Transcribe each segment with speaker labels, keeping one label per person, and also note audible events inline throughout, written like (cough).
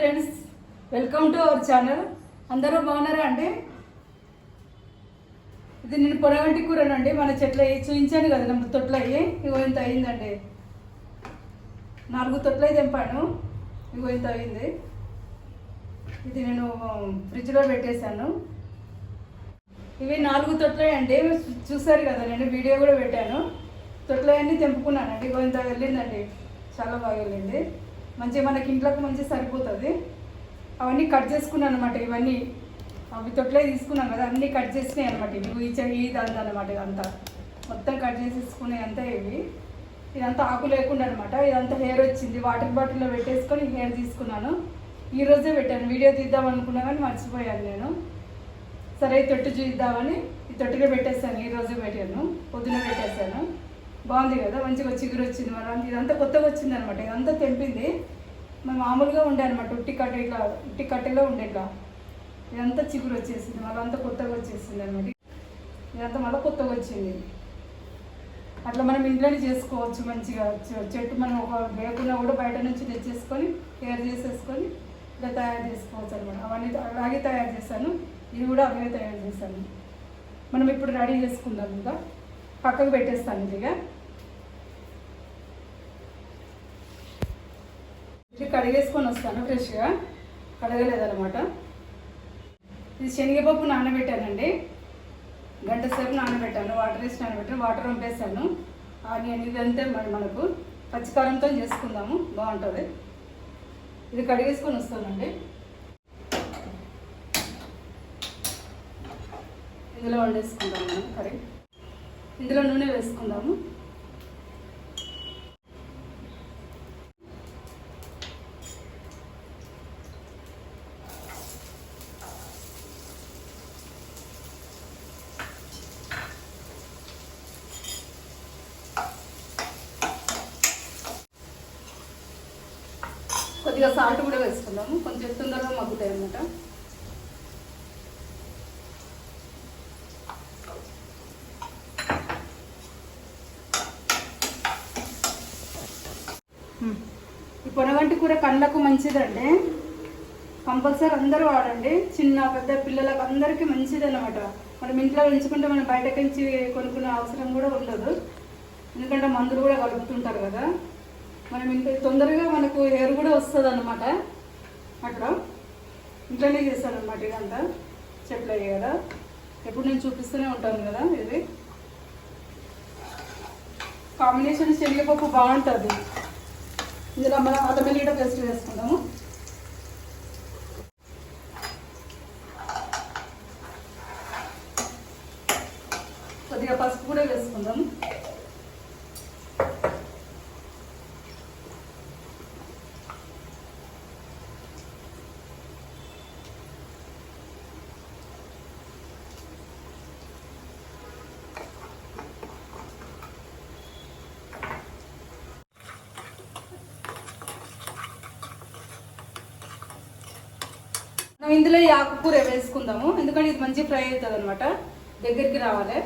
Speaker 1: Friends welcome to our channel అందరూ బాగున్నారా అండి? ఇది నేను పొరగంటి కూరనండి మన చెట్లు అయ్యి చూపించాను కదా నమ్మ తొట్లు అయ్యి ఇగో ఇంత అయిందండి. నాలుగు తొట్లు అయితే తెంపాను. ఇగో ఇంత అయింది. ఇది నేను ఫ్రిడ్జ్లో పెట్టేశాను. ఇవి నాలుగు తొట్లే అండి. చూసారు కదా నేను వీడియో కూడా పెట్టాను. తొట్లన్నీ తెంపుకున్నానండి. ఇగో ఇంత వెళ్ళిందండి. చాలా బాగా వెళ్ళింది. మంచిగా మనకి ఇంట్లోకి మంచి సరిపోతుంది. అవన్నీ కట్ చేసుకున్నాను అనమాట ఇవన్నీ. అవి తొట్లే తీసుకున్నాం కదా అన్నీ కట్ చేసినాయి అనమాట ఇవి. ఈ చెయ్యి అనమాట ఇదంతా మొత్తం కట్ చేసేసుకునే అంతా ఇవి. ఇదంతా ఆకు లేకుండా అనమాట ఇదంతా హెయిర్ వచ్చింది. వాటర్ బాటిల్లో పెట్టేసుకొని హెయిర్ తీసుకున్నాను. ఈ రోజే పెట్టాను. వీడియో తీద్దాం అనుకున్నా కానీ మర్చిపోయాను నేను. సరే ఈ తొట్టు చూద్దామని ఈ తొట్టిలో పెట్టేశాను. ఈ రోజే పెట్టాను. పొద్దున పెట్టేశాను. బాగుంది కదా మంచిగా చిగురు వచ్చింది మరి. ఇదంతా కొత్తగా వచ్చింది అనమాట ఇదంతా తెంపింది. మనం మామూలుగా ఉండే అనమాట ఉట్టి కట్ట ఇట్లా ఉట్టి కట్టెలో ఉండే ఇట్లా. ఇదంతా చిగురు వచ్చేసింది మళ్ళీ అంతా కొత్తగా వచ్చేసింది అనమాట. ఇదంతా మళ్ళీ కొత్తగా వచ్చింది. అట్లా మనం ఇంట్లోనే చేసుకోవచ్చు మంచిగా. చె- చెట్టు మనం ఒక వేపున్నా కూడా బయట నుంచి తెచ్చేసుకొని కేర్ చేసేసుకొని ఇలా తయారు చేసుకోవచ్చు అనమాట. అవన్నీ అలాగే తయారు చేశాను. ఇది కూడా అలాగే తయారు చేశాను. మనం ఇప్పుడు రెడీ చేసుకుందాం ఇంకా. పక్కకు పెట్టేస్తాను ఇదిగా ఇక ఇది కడిగేసుకొని వస్తాను ఫ్రెష్గా. కడగలేదన్నమాట. ఇది శనగపప్పు నానబెట్టానండి. గంట సేపు నానబెట్టాను. వాటర్ వేసి నానబెట్టాను. వాటర్ పంపేశాను ఆనియన్ ఇదంతే మరి మనకు పచ్చికారంతో చేసుకుందాము. బాగుంటుంది. ఇది కడిగేసుకొని వస్తానండి. ఇందులో వండేసుకుందాము మనం కర్రీ. ఇందులో నూనె వేసుకుందాము. కొద్దిగా సాల్ట్ కూడా వేసుకుందాము. కొంచెం తొందరగా మగ్గుతాయి అన్నమాట. ఈ పొనగంటి కూర కళ్ళకు మంచిదండి. కంపల్సరీ అందరూ వాడండి. చిన్న పెద్ద పిల్లలకు అందరికీ మంచిది అనమాట మనం ఇంట్లో పెంచుకుంటే మనం బయటకు నుంచి కొనుక్కునే అవసరం కూడా ఉండదు. ఎందుకంటే మందులు కూడా కలుపుతుంటారు కదా. మనం ఇంకా తొందరగా మనకు హెయిర్ కూడా వస్తుంది అనమాట అక్కడ ఇంట్లోనే చేస్తాను అనమాట ఇదంతా చెట్లు కదా. ఎప్పుడు నేను చూపిస్తూనే ఉంటాను కదా ఇది. కాంబినేషన్ శనగపప్పు బాగుంటుంది. ఇందులో మనం అల్లం పేస్ట్ వేసుకుందాము కొద్దిగా పసుపు కూడా వేసుకుందాము మనం ఇందులో ఈ ఆకుకూర వేసుకుందాము. ఎందుకంటే ఇది మంచి ఫ్రై అవుతుంది అనమాట దగ్గరికి రావాలి.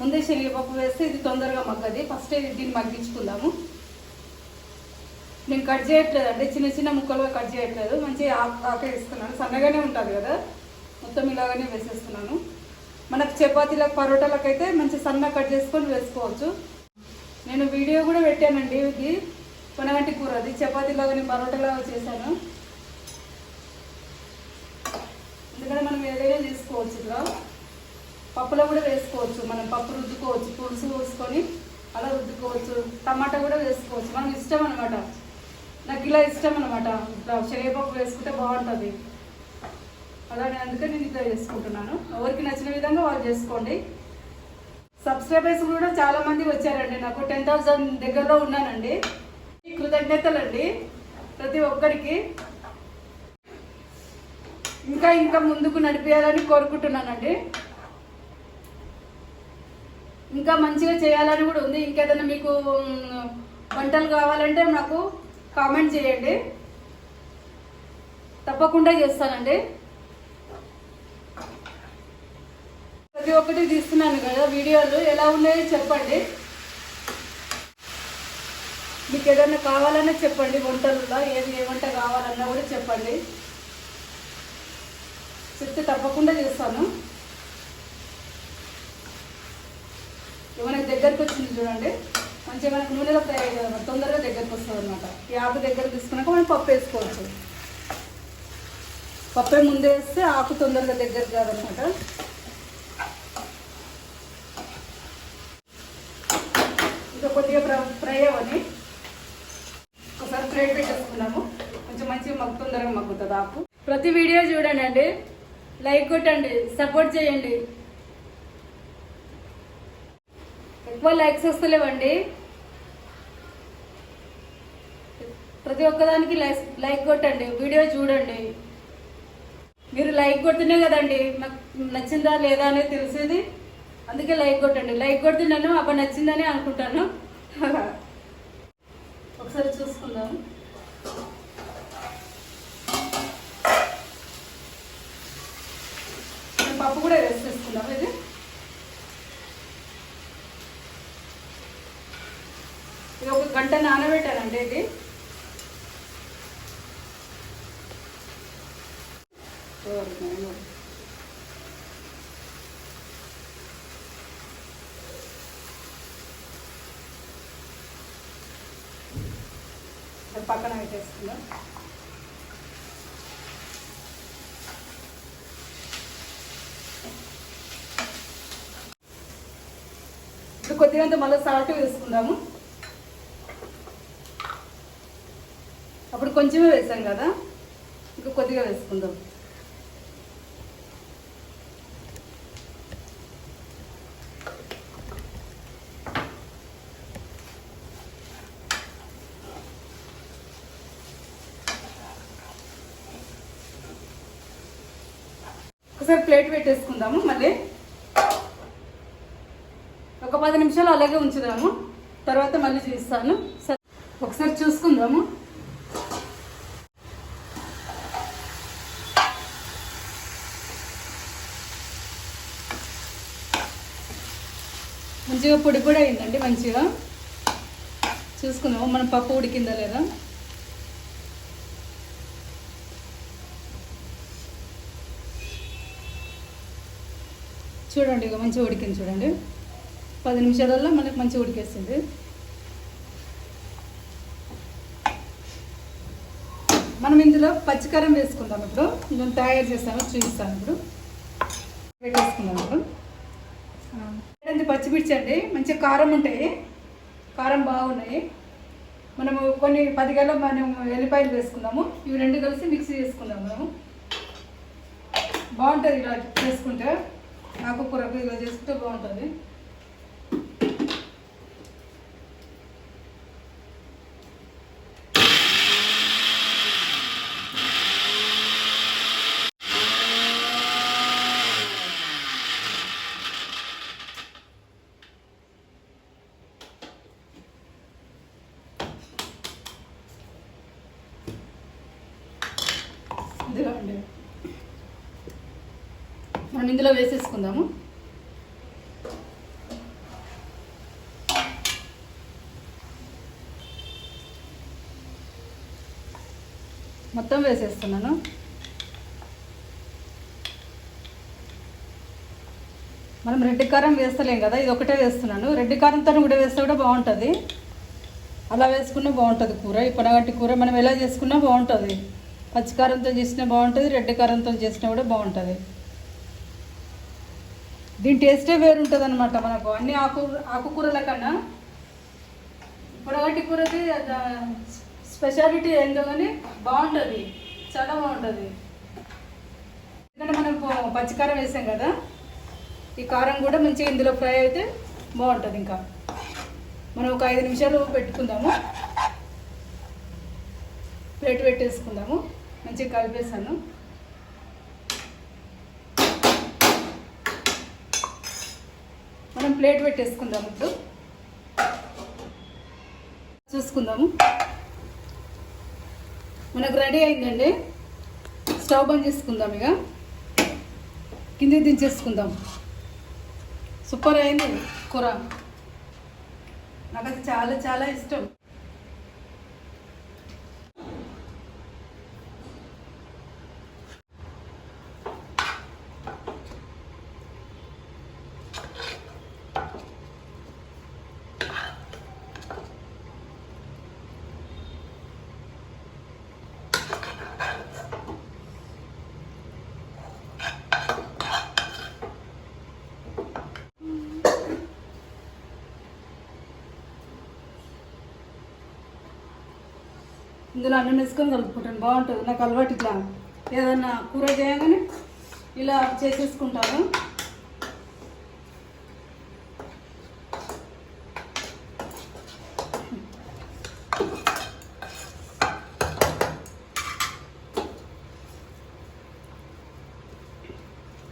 Speaker 1: ముందే శనగపప్పు వేస్తే ఇది తొందరగా మగ్గది. ఫస్ట్ దీన్ని మగ్గించుకుందాము. నేను కట్ చేయట్లేదండి. చిన్న చిన్న ముక్కలుగా కట్ చేయట్లేదు. మంచి ఆకు ఆకే వేస్తున్నాను సన్నగానే ఉంటుంది కదా. మొత్తం ఇలాగానే వేసేస్తున్నాను. మనకు చపాతీలకు పరోటాలకు అయితే మంచి సన్న కట్ చేసుకొని వేసుకోవచ్చు. నేను వీడియో కూడా పెట్టానండి ఇది. కొనగంటి కూర. అది చపాతీలాగానే పరోటాలాగా చేశాను. ఎందుకంటే మనం ఏదైనా తీసుకోవచ్చు ఇట్లా పప్పులో కూడా వేసుకోవచ్చు. మనం పప్పు రుద్దుకోవచ్చు. పులుసు పోసుకొని అలా రుద్దుకోవచ్చు. టమాటా కూడా వేసుకోవచ్చు. మనకి ఇష్టం అనమాట నాకు ఇలా ఇష్టం అనమాట ఇట్లా శనగపప్పు వేసుకుంటే బాగుంటుంది. అలానే అందుకే నేను ఇట్లా చేసుకుంటున్నాను. ఎవరికి నచ్చిన విధంగా వాళ్ళు చేసుకోండి. సబ్స్క్రైబర్స్ కూడా చాలా మంది వచ్చారండి. నాకు టెన్ థౌసండ్ దగ్గరలో ఉన్నానండి. కృతజ్ఞతలండి. ప్రతి ఒక్కరికి. ఇంకా ఇంకా ముందుకు నడిపేయాలని కోరుకుంటున్నానండి. ఇంకా మంచిగా చేయాలని కూడా ఉంది. ఇంకేదైనా మీకు వంటలు కావాలంటే నాకు కామెంట్ చేయండి. తప్పకుండా చేస్తానండి. ప్రతి ఒక్కటి తీస్తున్నాను కదా వీడియోలు. ఎలా ఉన్నాయో చెప్పండి. మీకు ఏదైనా కావాలన్నా చెప్పండి. వంటలలో ఏది ఏ వంట కావాలన్నా కూడా చెప్పండి. చెప్తే తప్పకుండా చేస్తాను. ఏమైనా దగ్గరికి వచ్చింది చూడండి. మంచిగా మనకు నూనెలో ఫ్రై అయ్యేది తొందరగా దగ్గరికి వస్తుంది అనమాట ఈ ఆకు దగ్గర తీసుకున్నాక మనం పప్పు వేసుకోవచ్చు. పప్పే ముందే వేస్తే ఆకు తొందరగా దగ్గర కాదనమాట ఇంకా కొద్దిగా ఫ్రై ఫ్రై అవ్వని ఒకసారి ఫ్రై పెట్టేసుకున్నాము. కొంచెం మంచిగా మగ్గు తొందరగా మగ్గుతుంది ఆకు. ప్రతి వీడియో చూడండి అండి. లైక్ కొట్టండి సపోర్ట్ చేయండి. ఎక్కువ లైక్స్ వస్తలేవండి. ప్రతి ఒక్కదానికి లైక్ లైక్ కొట్టండి వీడియో చూడండి. మీరు లైక్ కొడితేనే కదండి నాకు నచ్చిందా లేదా అనేది తెలిసేది. అందుకే లైక్ కొట్టండి. లైక్ కొడుతున్నాను అప్పుడు నచ్చిందని అనుకుంటాను. (laughs) ఒకసారి చూసుకుందాము పప్పు కూడా వేసి తీసుకుందాం ఇది ఇది ఒక గంట నానబెట్టానండి ఇది. పక్కన పెట్టేసుకుందాం. కొద్దిగంత మళ్ళీ సాల్ట్ వేసుకుందాము. అప్పుడు కొంచెమే వేసాం కదా. ఇంకా కొద్దిగా వేసుకుందాం. ఒకసారి ప్లేట్ పెట్టేసుకుందాము మళ్ళీ ఒక పది నిమిషాలు అలాగే ఉంచుదాము. తర్వాత మళ్ళీ చూస్తాను సరే. ఒకసారి చూసుకుందాము. మంచిగా పొడి పొడి అయిందండి మంచిగా. చూసుకుందాము. మన పప్పు ఉడికిందా లేదా? చూడండి ఇక మంచిగా ఉడికింది చూడండి. పది నిమిషాలలో మనకి మంచిగా ఉడికేస్తుంది. మనం ఇందులో పచ్చికారం వేసుకుందాం ఇప్పుడు. నేను తయారు చేస్తాను చూపిస్తాను ఇప్పుడు. పెట్టేసుకుందాం ఇప్పుడు. పచ్చిమిర్చి అండి? మంచిగా కారం ఉంటాయి. కారం బాగున్నాయి. మనము కొన్ని పది గల మనం ఎల్లిపాయలు వేసుకుందాము. ఇవి రెండు కలిసి మిక్సీ చేసుకుందాం మనము. బాగుంటుంది ఇలా చేసుకుంటే. నాకు కూర ఇలా చేసుకుంటే బాగుంటుంది ఇదిగో అండి మనం ఇందులో వేసేసుకుందాము. మొత్తం వేసేస్తున్నాను. మనం రెడ్ కారం వేస్తలేం కదా ఇది ఒకటే వేస్తున్నాను. రెడ్ కారంతో కూడా వేస్తే కూడా బాగుంటుంది. అలా వేసుకున్నా బాగుంటుంది కూర. ఈ పొనగట్టి కూర మనం ఎలా చేసుకున్నా బాగుంటుంది. పచ్చికారంతో చేసినా బాగుంటుంది రెడ్ కారంతో చేసినా కూడా బాగుంటుంది. దీని టేస్టే వేరు ఉంటుంది అనమాట మనకు. అన్ని ఆకు ఆకుకూరల కన్నా పొడగట్టి కూరది స్పెషాలిటీ ఏందో కానీ బాగుంటుంది. చాలా బాగుంటుంది. ఎందుకంటే మనం పచ్చికారం వేసాం కదా ఈ కారం కూడా మంచిగా ఇందులో ఫ్రై అయితే బాగుంటుంది ఇంకా. మనం ఒక ఐదు నిమిషాలు పెట్టుకుందాము. ప్లేట్ పెట్టేసుకుందాము. మంచిగా కలిపేసాను మనం ప్లేట్ పెట్టేసుకుందాం ఇప్పుడు. చూసుకుందాము. మనకు రెడీ అయిందండి. స్టవ్ బంద్ చేసుకుందాం ఇక. కింద దించేసుకుందాం. సూపర్ అయింది కూర. నాకు అది చాలా చాలా ఇష్టం. ఇందులో అన్నం వేసుకొని కలుపుకుంటాను. బాగుంటుంది. నాకు అలవాటు ఇట్లా. ఏదన్నా కూర చేయగానే ఇలా చేసేసుకుంటాను.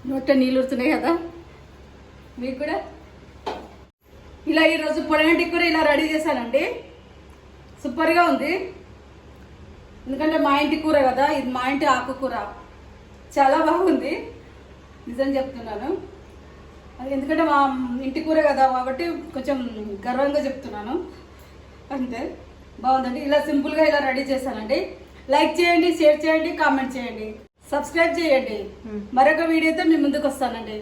Speaker 1: నోట నీళ్ళు ఉడుతున్నాయి కదా? మీకు కూడా? ఇలా ఈరోజు పొడగంటి కూర ఇలా రెడీ చేశానండి. సూపర్గా ఉంది. ఎందుకంటే మా ఇంటి కూర కదా ఇది మా ఇంటి ఆకుకూర. చాలా బాగుంది. నిజం చెప్తున్నాను. అది ఎందుకంటే మా ఇంటి కూర కదా కాబట్టి కొంచెం గర్వంగా చెప్తున్నాను. అంతే. బాగుందండి. ఇలా సింపుల్గా ఇలా రెడీ చేశానండి. లైక్ చేయండి షేర్ చేయండి కామెంట్ చేయండి. సబ్స్క్రైబ్ చేయండి. మరొక వీడియోతో మీ ముందుకు వస్తానండి.